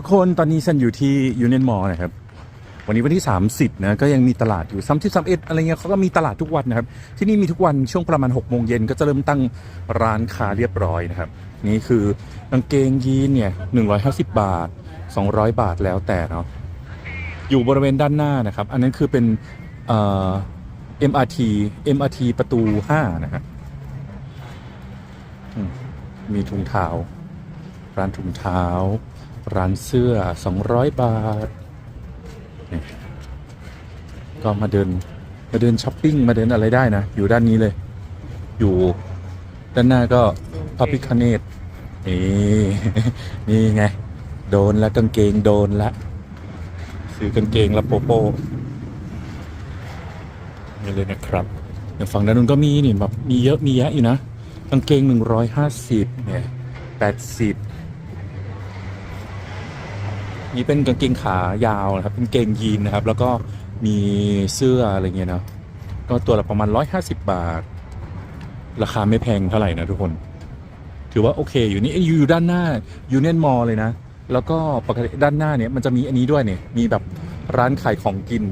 ทุกคนตอนนี้ฉันอยู่ที่ยูเนียนมอลนะครับ วันนี้วันที่ 30นะก็ยังมีตลาดอยู่ซ้ำที่ซ้ำเอ็ดอะไรเงี้ยเขาก็มีตลาดทุกวันนะครับ ที่นี่มีทุกวันช่วงประมาณ6โมงเย็นก็จะเริ่มตั้งร้านค้าเรียบร้อยนะครับ นี่คือกางเกงยีนเนี่ย150บาท 200 บาทแล้วแต่เนาะอยู่บริเวณด้านหน้านะครับ อันนั้นคือเป็นเอ่อ MRT MRT ประตู 5 นะครับมีถุงเท้า ร้านถุงเท้า ร้านเสื้อ 200 บาทนี่ก็มาเดิน มาเดินช้อปปิ้ง มาเดินอะไรได้นะ อยู่ด้านนี้เลย อยู่ด้านหน้าก็พ a พิคเนตนี่ นี่ไง โดนแล้วกางเกงโดนละซื้อกางเกงแล้วโปโป้นี่เลยนะครับอย่างฝั่งด้านนู้นก็มีนี่แบบมีเยอะมีแยะอยู่นะกางเกง 150เนี่ย80 นี่เป็นกางเกงขายาวนะครับเป็นเกงยีนนะครับ แล้วก็มีเสื้ออะไรเงี้ยเนาะก็ตัวละประมาณ 150 บาท ราคาไม่แพงเท่าไหร่นะทุกคน ถือว่าโอเค อยู่นี่อยู่ด้านหน้ายูเนียนมอลเลยนะ แล้วก็ปกติด้านหน้าเนี่ยมันจะมีอันนี้ด้วยเนี่ยมีแบบร้านขายของกิน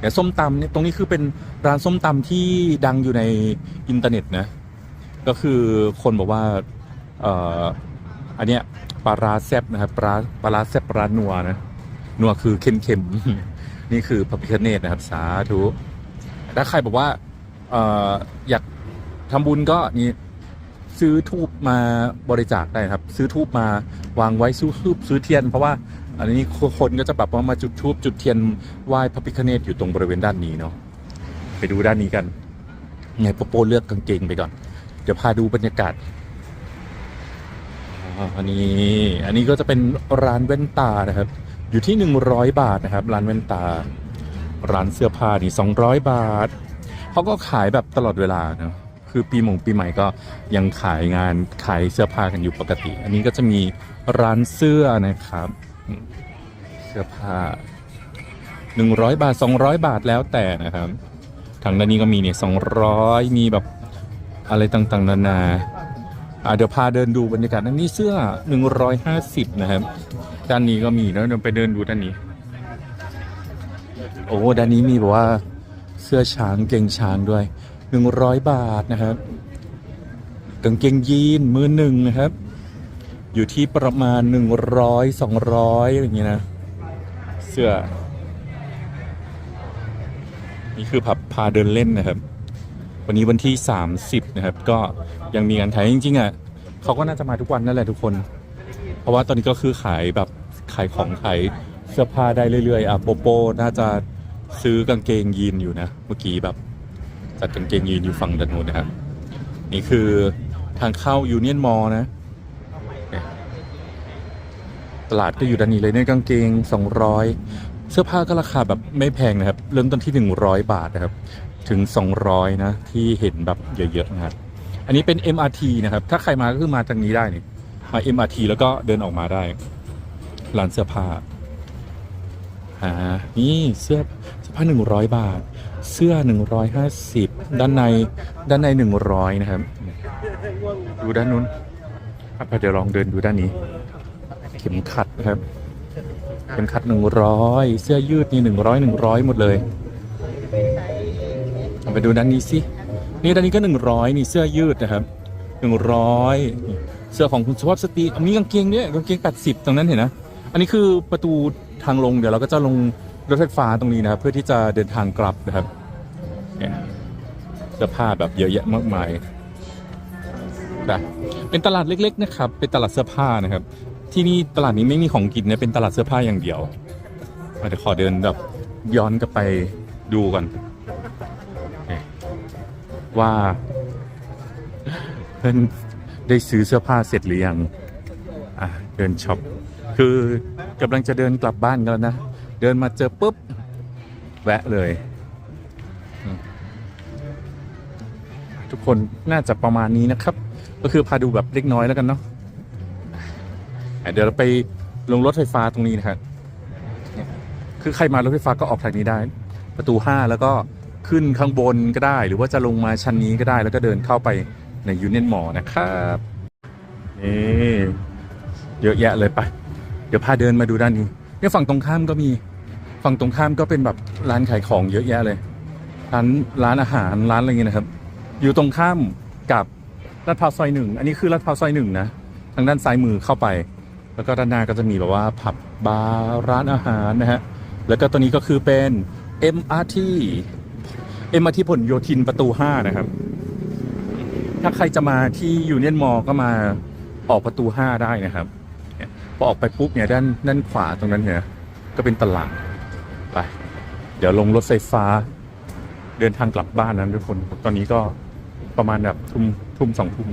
เนี่ยส้มตำเนี่ยตรงนี้คือเป็นร้านส้มตำที่ดังอยู่ในอินเทอร์เน็ตนะก็คือคนบอกว่าอออันเนี้ย ปลาร้าแซบนะครับปลาปลาร้าแซบปลาร้านัวนะนัวคือเค็มเค็มๆนี่คือพระพิคเนตนะครับ สาธุถ้าใครบอกว่าเอ่ออยากทำบุญก็นี่ซื้อทูบมาบริจาคได้ครับ ซื้อทูบมาวางไว้ซื้อทูบซื้อเทียน เพราะว่าอันนี้คนก็จะแบบว่ามาจุดทูบจุดเทียนไหว้พระพิคเนตอยู่ตรงบริเวณด้านนี้เนาะไปดูด้านนี้กันไงโปโปเลือกกางเกงไปก่อน เดี๋ยวพาดูบรรยากาศ นนี้อันนี้ก็จะเป็นร้านแว่นตานะครับ อยู่ที่ 100 บาทนะครับ ร้านแว่นตา ร้านเสื้อผ้านี่200 บาทเขาก็ขายแบบตลอดเวลาเนอะคือปีหมงปีใหม่ก็ยังขายงานขายเสื้อผ้ากันอยู่ปกติ อันนี้ก็จะมีร้านเสื้อนะครับ เสื้อผ้า 100 บาท 200 บาทแล้วแต่นะครับ ทางด้านนี้ก็มีเนี่ย200 มีแบบอะไรต่างๆ นานา เดี๋ยวพาเดินดูบรรยากาศอันนี้เสื้อ 150 นะครับ ด้านนี้ก็มีแล้วเดี๋ยวไปเดินดูด้านนี้ โอ้ด้านนี้มีแบบว่าเสื้อช้างเก่งช้างด้วย 100 บาทนะครับกางเกงยีนมือหนึ่งนะครับ อยู่ที่ประมาณ 100 200อะไรอย่างเงี้ยนะ เสื้อ นี่คือผับพาเดินเล่นนะครับ วันนี้วันที่ 30 นะครับ ก็ยังมีงานขายจริงๆอะเขาก็น่าจะมาทุกวันนั่นแหละทุกคน เพราะว่าตอนนี้ก็คือขายแบบขายของขายเสื้อผ้าได้เรื่อยๆอะโปโปน่าจะซื้อกางเกงยีนอยู่นะเมื่อกี้แบบจัดกางเกงยีนอยู่ฝั่งด้านนู้นนะครับ นี่คือทางเข้ายูเนียนมอลนะ ตลาดก็อยู่ด้านนี้เลยเนี่ยกางเกง 200 เสื้อผ้าก็ราคาแบบไม่แพงนะครับ เริ่มต้นที่ 100 บาทนะครับ ถึง 200 นะ ที่เห็นแบบเยอะๆนะครับ อันนี้เป็น MRT นะครับ ถ้าใครมาก็คือมาทางนี้ได้นี่มา MRT แล้วก็เดินออกมาได้ร้านเสื้อผ้าอ่านี่เสื้อเสื้อผ้า 100 บาท เสื้อ 150 ด้านในด้านใน 100 นะครับ ดูด้านนู้นอะเดี๋ยวลองเดินดูด้านนี้ เข็มขัดนะครับ เข็มขัด 100 เสื้อยืดนี่ 100 100 หมดเลย ไปดูด้านนี้สิ นี่ด้านนี้ก็หนึ่งร้อยนี่เสื้อยืดนะครับหนึ่งร้อยเสื้อของคุณสุภาพสตรีมีกางเกงเนี่ยกางเกงแปดสิบตรงนั้นเห็นนะ อันนี้คือประตูทางลงเดี๋ยวเราก็จะลงรถไฟฟ้าตรงนี้นะครับ เพื่อที่จะเดินทางกลับนะครับเสื้อผ้าแบบเยอะแยะมากมายนะเป็นตลาดเล็ก ๆ นะครับ เป็นตลาดเสื้อผ้านะครับ ที่นี่ตลาดนี้ไม่มีของกินนะ เป็นตลาดเสื้อผ้าอย่างเดียวเดี๋ยวขอเดินแบบย้อนกลับไปดูก่อน ว่าเพื่อนได้ซื้อเสื้อผ้าเสร็จหรือยังอะเดินช็อปคือกำลังจะเดินกลับบ้านกันแล้วนะ เดินมาเจอปุ๊บ แวะเลย ทุกคนน่าจะประมาณนี้นะครับ ก็คือพาดูแบบเล็กน้อยแล้วกันเนาะอะเดี๋ยวเราไปลงรถไฟฟ้าตรงนี้นะครับเนี่ยคือใครมารถไฟฟ้าก็ออกทางนี้ได้ ประตูห้าแล้วก็ ขึ้นข้างบนก็ได้ หรือว่าจะลงมาชั้นนี้ก็ได้ แล้วก็เดินเข้าไปในยูเนียนมอนะครับนี่เยอะแยะเลยไป เดี๋ยวพาเดินมาดูด้านนี้เนี่ยฝั่งตรงข้ามก็มีฝั่งตรงข้ามก็เป็นแบบร้านขายของเยอะแยะเลยร้านร้านอาหารร้านอะไรเงี้ยนะครับ อยู่ตรงข้ามกับลาดพร้าวซอยหนึ่งอันนี้คือลาดพร้าวซอยหนึ่งนะทางด้านซ้ายมือเข้าไป แล้วก็ด้านหน้าก็จะมีแบบว่าผับบาร์ร้านอาหารนะฮะแล้วก็ตัวนี้ก็คือเป็น MRT เอ็มมาที่ผลโยธินประตู 5 นะครับ ถ้าใครจะมาที่ยูเนียนมอก็มาออกประตู 5 ได้นะครับพอออกไปปุ๊บเนี่ยด้านด้านขวาตรงนั้นเนี่ยก็เป็นตลาดไป เดี๋ยวลงรถไฟฟ้า เดินทางกลับบ้านนั้นทุกคน ตอนนี้ก็ประมาณแบบทุ่มทุ่มสองทุ่ม